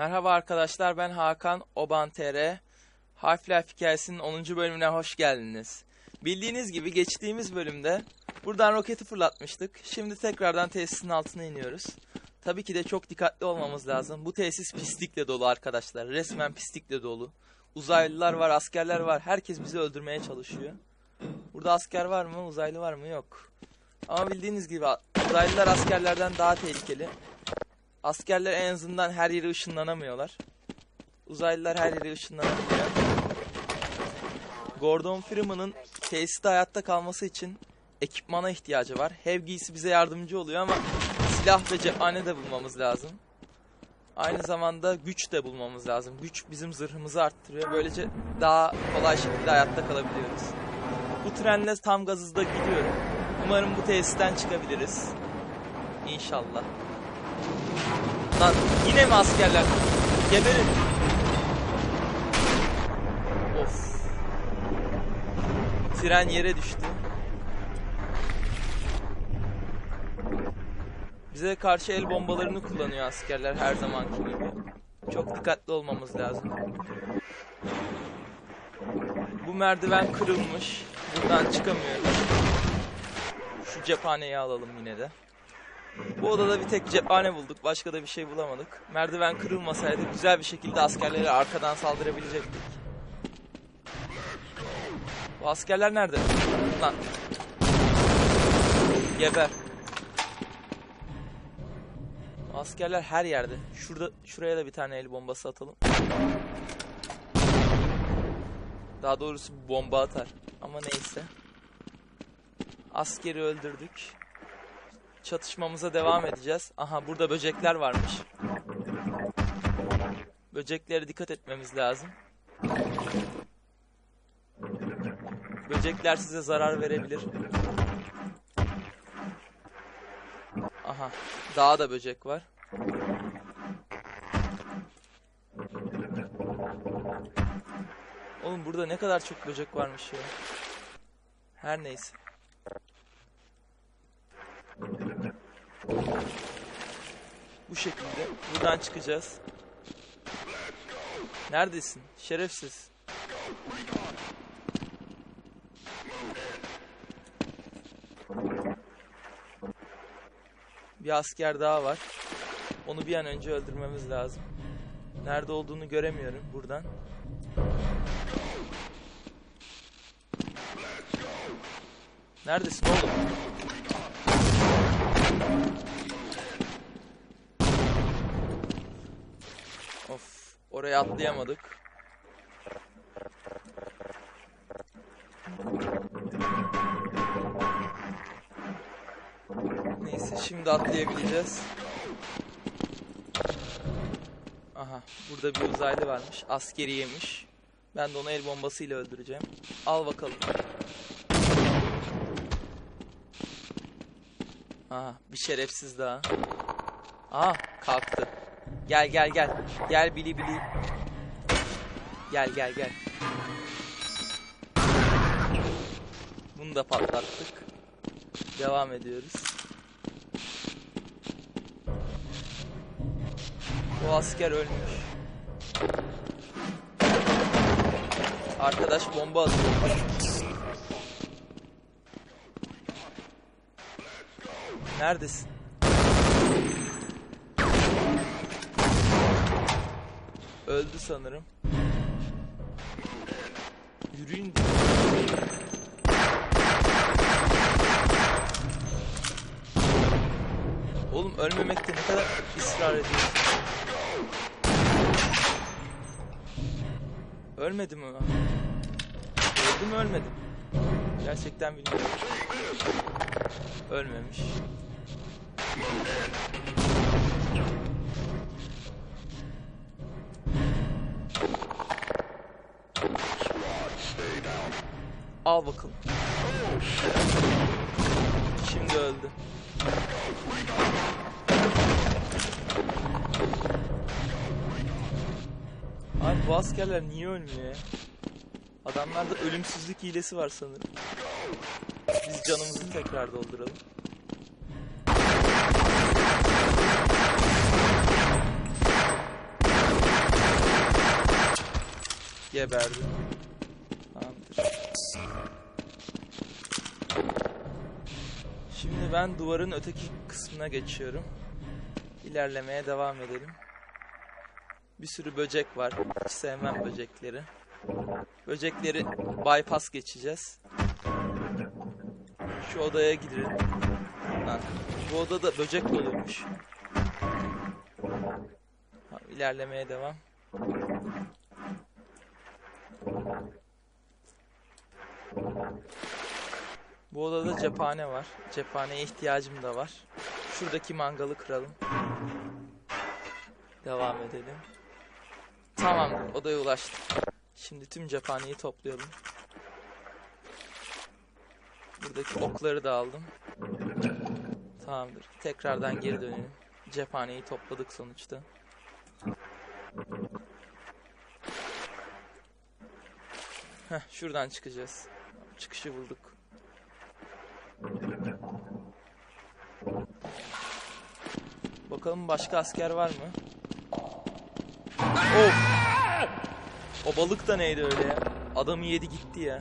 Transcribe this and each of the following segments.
Merhaba arkadaşlar ben Hakan Oban TR. Half-Life hikayesinin 10. bölümüne hoş geldiniz. Bildiğiniz gibi geçtiğimiz bölümde buradan roketi fırlatmıştık. Şimdi tekrardan tesisin altına iniyoruz. Tabii ki de çok dikkatli olmamız lazım. Bu tesis pislikle dolu arkadaşlar. Resmen pislikle dolu. Uzaylılar var, askerler var. Herkes bizi öldürmeye çalışıyor. Burada asker var mı, uzaylı var mı? Yok. Ama bildiğiniz gibi uzaylılar askerlerden daha tehlikeli. Askerler en azından her yere ışınlanamıyorlar. Uzaylılar her yere ışınlanabiliyor. Gordon Freeman'ın tesiste hayatta kalması için ekipmana ihtiyacı var. Hev giysi bize yardımcı oluyor ama silah ve cephane de bulmamız lazım. Aynı zamanda güç de bulmamız lazım. Güç bizim zırhımızı arttırıyor. Böylece daha kolay şekilde hayatta kalabiliyoruz. Bu trenle tam gaz hızda gidiyorum. Umarım bu tesisten çıkabiliriz. İnşallah. Lan yine mi askerler? Geberin. Of. Tren yere düştü. Bize karşı el bombalarını kullanıyor askerler her zamanki gibi. Çok dikkatli olmamız lazım. Bu merdiven kırılmış. Buradan çıkamıyoruz. Şu cephaneyi alalım yine de. Bu odada bir tek cephane bulduk. Başka da bir şey bulamadık. Merdiven kırılmasaydı güzel bir şekilde askerlere arkadan saldırabilecektik. Bu askerler nerede? Lan. Geber. Askerler her yerde. Şurada şuraya da bir tane el bombası atalım. Daha doğrusu bomba atar. Ama neyse. Askeri öldürdük çatışmamıza devam edeceğiz. Aha burada böcekler varmış. Böceklere dikkat etmemiz lazım. Böcekler size zarar verebilir. Aha daha da böcek var. Oğlum burada ne kadar çok böcek varmış ya. Her neyse. Bu şekilde buradan çıkacağız. Neredesin? Şerefsiz. Bir asker daha var. Onu bir an önce öldürmemiz lazım. Nerede olduğunu göremiyorum buradan. Neredesin oğlum? Oraya atlayamadık. Neyse şimdi atlayabileceğiz. Aha, burada bir uzaylı varmış. Askeri yemiş. Ben de onu el bombasıyla öldüreceğim. Al bakalım. Aha, bir şerefsiz daha. Aha, kalktı. Gel gel gel. Gel bili bili. Gel gel gel. Bunu da patlattık. Devam ediyoruz. Bu asker ölmüş. Arkadaş bomba atıyor. Neredesin? Öldü sanırım. Yürüyün. Oğlum ölmemekte ne kadar ısrar ediyorsun. Ölmedi mi? Öldü mü ölmedi? Gerçekten bilmiyorum. Ölmemiş. Al bakalım. Şimdi öldü. Abi bu askerler niye ölmüyor ya? Adamlarda ölümsüzlük hilesi var sanırım. Biz canımızı tekrar dolduralım. Geberdi. Ben duvarın öteki kısmına geçiyorum. İlerlemeye devam edelim. Bir sürü böcek var. Hiç sevmem böcekleri. Böcekleri bypass geçeceğiz. Şu odaya girelim. Lan, bu odada böcek doluymuş. İlerlemeye devam. Bu odada cephane var. Cephaneye ihtiyacım da var. Şuradaki mangalı kıralım. Devam edelim. Tamamdır. Odaya ulaştık. Şimdi tüm cephaneyi toplayalım. Buradaki okları da aldım. Tamamdır. Tekrardan geri dönelim. Cephaneyi topladık sonuçta. Heh, şuradan çıkacağız. Çıkışı bulduk. Bakalım başka asker var mı? Of! O balık da neydi öyle ya? Adamı yedi gitti ya.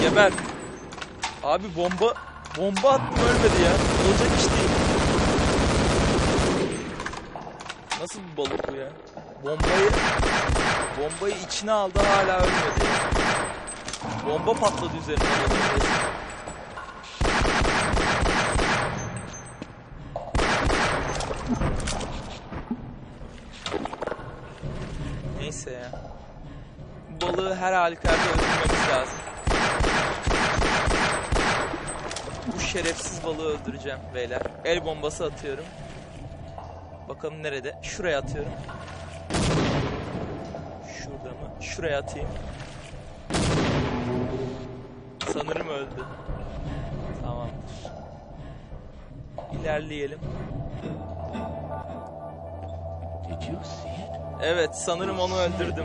Geber. Abi bomba bomba attım ölmedi ya. Olacak iş değil. Nasıl bir balık bu ya? Bombayı bombayı içine aldı hala ölmedi. Bomba patladı üzerine. Neyse ya. Balığı her halükarda öldürmemiz lazım. Bu şerefsiz balığı öldüreceğim beyler. El bombası atıyorum. Bakalım nerede? Şuraya atıyorum. Şuraya atayım. Sanırım öldü. Tamamdır. İlerleyelim. Evet, sanırım onu öldürdüm.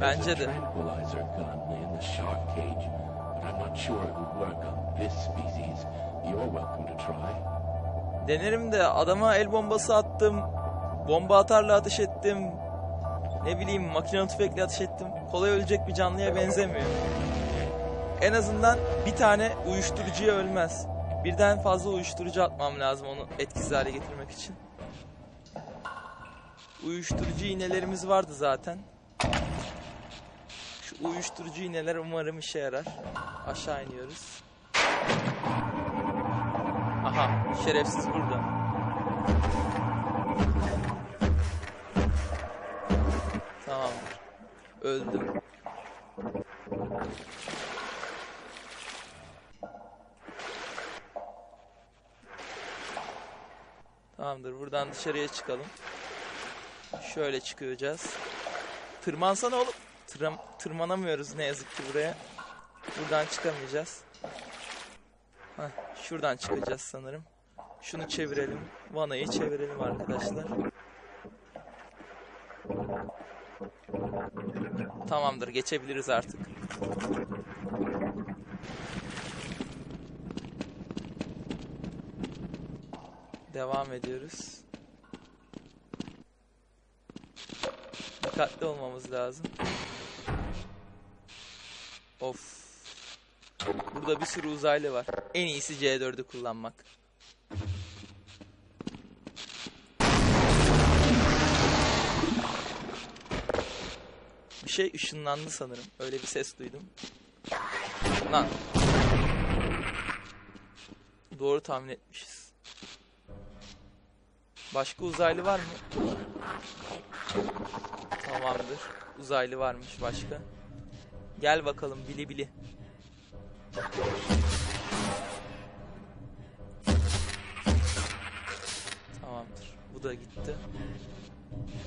Bence de. tranquilizer gun in the shark cage, but I'm not sure it would work on this species. You're welcome to try. Denerim de adama el bombası attım. Bomba atarla ateş ettim. Ne bileyim makinalı tüfekle ateş ettim. Kolay ölecek bir canlıya benzemiyor. En azından bir tane uyuşturucuya ölmez. Birden fazla uyuşturucu atmam lazım onu etkisiz hale getirmek için. Uyuşturucu iğnelerimiz vardı zaten. Şu uyuşturucu iğneler umarım işe yarar. Aşağı iniyoruz. Aha şerefsiz burada. Tamamdır. Öldüm. Tamamdır. Buradan dışarıya çıkalım. Şöyle çıkacağız. Tırmansana oğlum. Tırm tırmanamıyoruz ne yazık ki buraya. Buradan çıkamayacağız. Şuradan çıkacağız sanırım. Şunu çevirelim. Vanayı çevirelim arkadaşlar. Tamamdır geçebiliriz artık. Devam ediyoruz. Dikkatli olmamız lazım. Of. Burada bir sürü uzaylı var. En iyisi C4'ü kullanmak. Bir şey ışınlandı sanırım. Öyle bir ses duydum. Lan. Doğru tahmin etmişiz. Başka uzaylı var mı? Tamamdır. Uzaylı varmış başka. Gel bakalım bili bili. Tamamdır. Bu da gitti.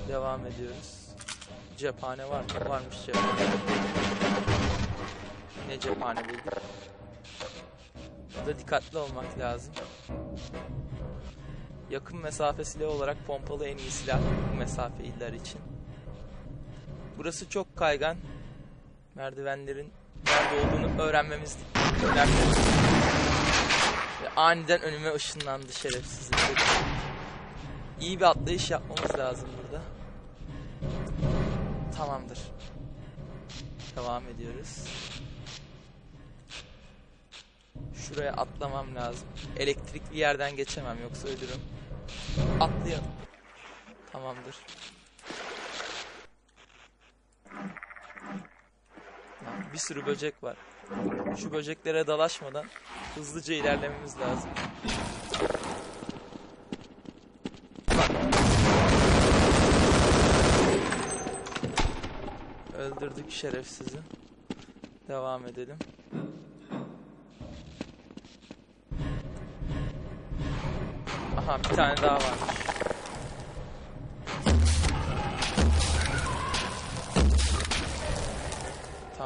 Devam ediyoruz. Cephane var mı? Varmış cephane. Yine cephane bulduk. Burada dikkatli olmak lazım. Yakın mesafe silahı olarak pompalı en iyi silah bu mesafe iller için. Burası çok kaygan. Merdivenlerin nerede olduğunu öğrenmemiz önemli. Ve aniden önüme ışınlandı şerefsiz. İyi bir atlayış yapmamız lazım burada. Tamamdır. Devam ediyoruz. Şuraya atlamam lazım. Elektrikli yerden geçemem yoksa ölürüm. Atlayalım. Tamamdır. Bir sürü böcek var. Şu böceklere dalaşmadan hızlıca ilerlememiz lazım. Öldürdük şerefsizi. Devam edelim. Aha bir tane daha varmış.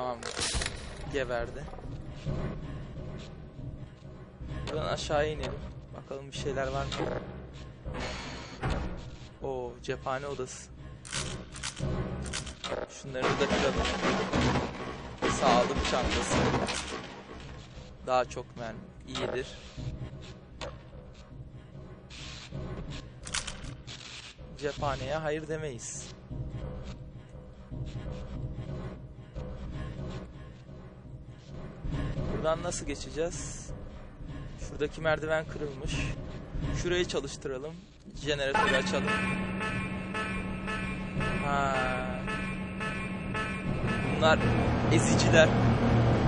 Tamam. Geberdi. Buradan aşağı inelim. Bakalım bir şeyler var mı? Oo cephane odası. Şunları da kıralım. Sağlık çantası. Daha çok mermi. iyidir. Cephaneye hayır demeyiz. Buradan nasıl geçeceğiz? Şuradaki merdiven kırılmış. Şurayı çalıştıralım. Jeneratörü açalım. Ha. Bunlar eziciler.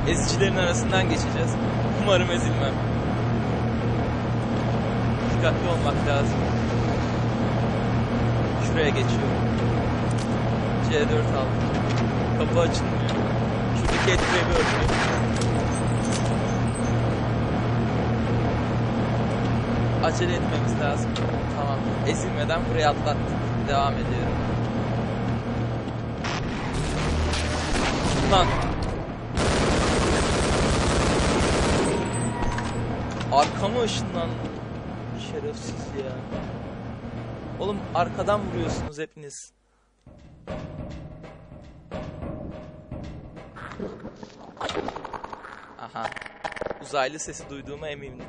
Ezicilerin arasından geçeceğiz. Umarım ezilmem. Dikkatli olmak lazım. Şuraya geçiyorum. C4 aldım. Kapı açılmıyor. Şuradaki etkileri öldüreyim. Acele etmemiz lazım. Tamam. Ezilmeden buraya atlattık. Devam ediyorum. Lan. Arkama ışınlan. Şerefsiz ya. Oğlum arkadan vuruyorsunuz hepiniz. Aha. Uzaylı sesi duyduğuma eminim.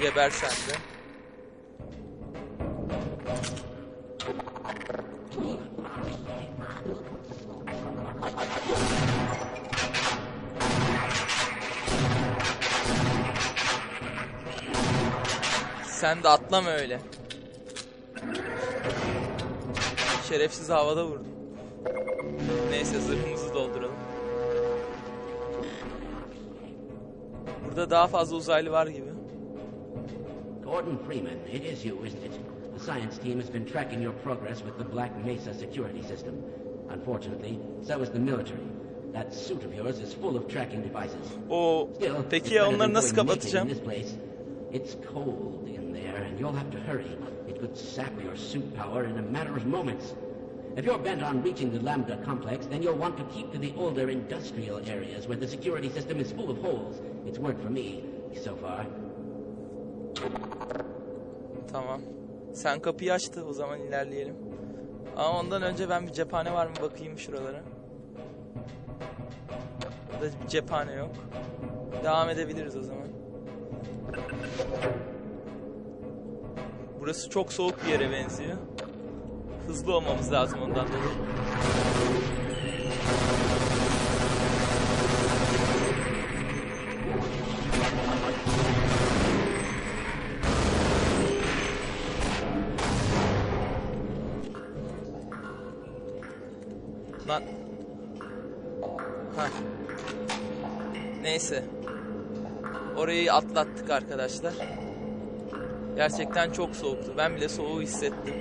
Geber sen de. Sen de atlama öyle. Şerefsiz havada vurdum. Neyse zırhımızı Burada daha fazla uzaylı var gibi. Gordon Freeman, it is you, isn't it? The science team has been tracking your progress with the Black Mesa security system. Unfortunately, so is the military. That suit of yours is full of tracking devices. O Still, peki ya onları nasıl kapatacağım? In this place. It's cold in there, and you'll have to hurry. It could sap your suit power in a matter of moments. If you're bent on reaching the Lambda complex, then you'll want to keep to the older industrial areas where the security system is full of holes. It's worked for me so far. Tamam. Sen kapıyı açtı o zaman ilerleyelim. Ama ondan önce ben bir cephane var mı bakayım şuralara. Burada bir cephane yok. Devam edebiliriz o zaman. Burası çok soğuk bir yere benziyor. Hızlı olmamız lazım ondan dolayı. Orayı atlattık arkadaşlar. Gerçekten çok soğuktu. Ben bile soğuğu hissettim.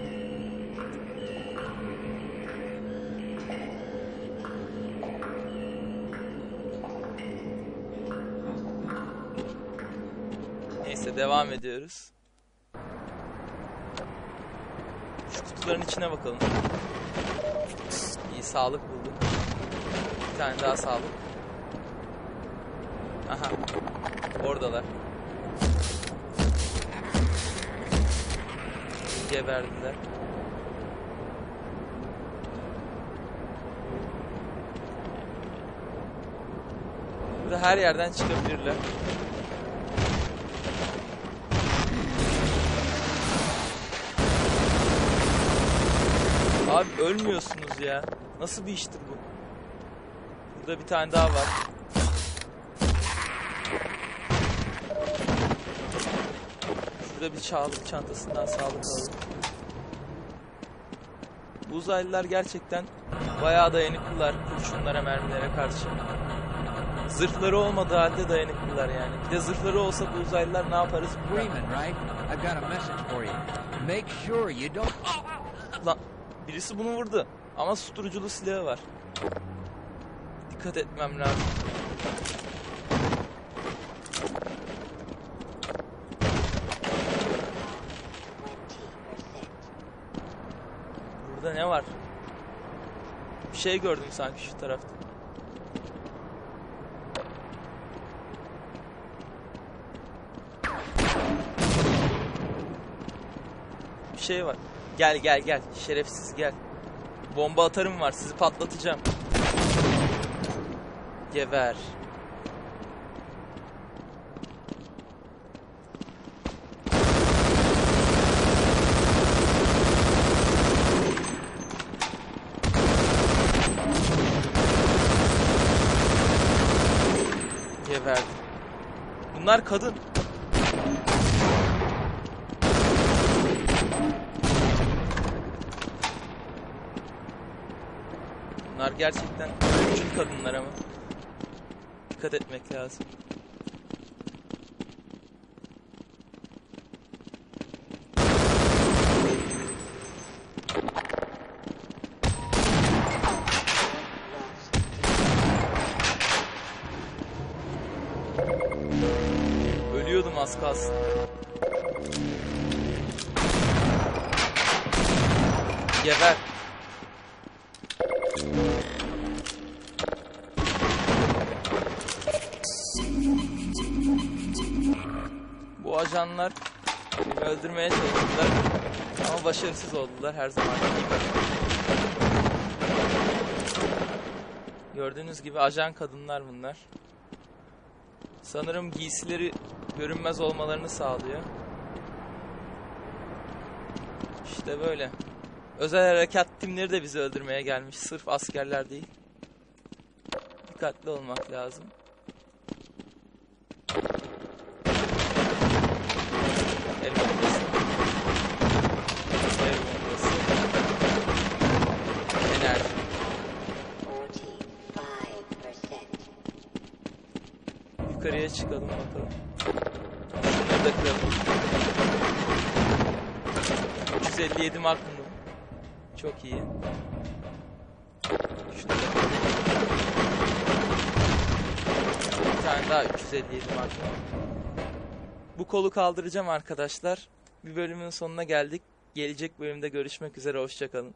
Neyse devam ediyoruz. Şu kutuların içine bakalım. İyi sağlık bulduk. Bir tane daha sağlık. Aha. Oradalar. Geberdiler. Burada her yerden çıkabilirler. Abi ölmüyorsunuz ya. Nasıl bir iştir bu? Burada bir tane daha var. Şurada bir sağlık çantasından sağlık alalım. Bu uzaylılar gerçekten bayağı dayanıklılar kurşunlara, mermilere karşı. Zırhları olmadığı halde dayanıklılar yani. Bir de zırhları olsa bu uzaylılar ne yaparız. Freeman, right? I've got a message for you. Make sure you don't. Lan birisi bunu vurdu. Ama susturuculu silahı var. Dikkat etmem lazım. Burada ne var? Bir şey gördüm sanki şu tarafta. Bir şey var. Gel gel gel. Şerefsiz gel. Bomba atarım var. Sizi patlatacağım. Geber. Geberdi. Bunlar kadın. Bunlar gerçekten ölümcül kadınlar ama. Dikkat etmek lazım. Kalsın. Geber. Bu ajanlar öldürmeye çalıştılar ama başarısız oldular her zaman. Gördüğünüz gibi ajan kadınlar bunlar. Sanırım giysileri görünmez olmalarını sağlıyor. İşte böyle. Özel harekat timleri de bizi öldürmeye gelmiş. Sırf askerler değil. Dikkatli olmak lazım. Yukarıya çıkalım bakalım. Şunları da kıralım. 357 Magnum. Çok iyi. Şunu. Bir tane daha 357 Magnum. Bu kolu kaldıracağım arkadaşlar. Bir bölümün sonuna geldik. Gelecek bölümde görüşmek üzere. Hoşçakalın.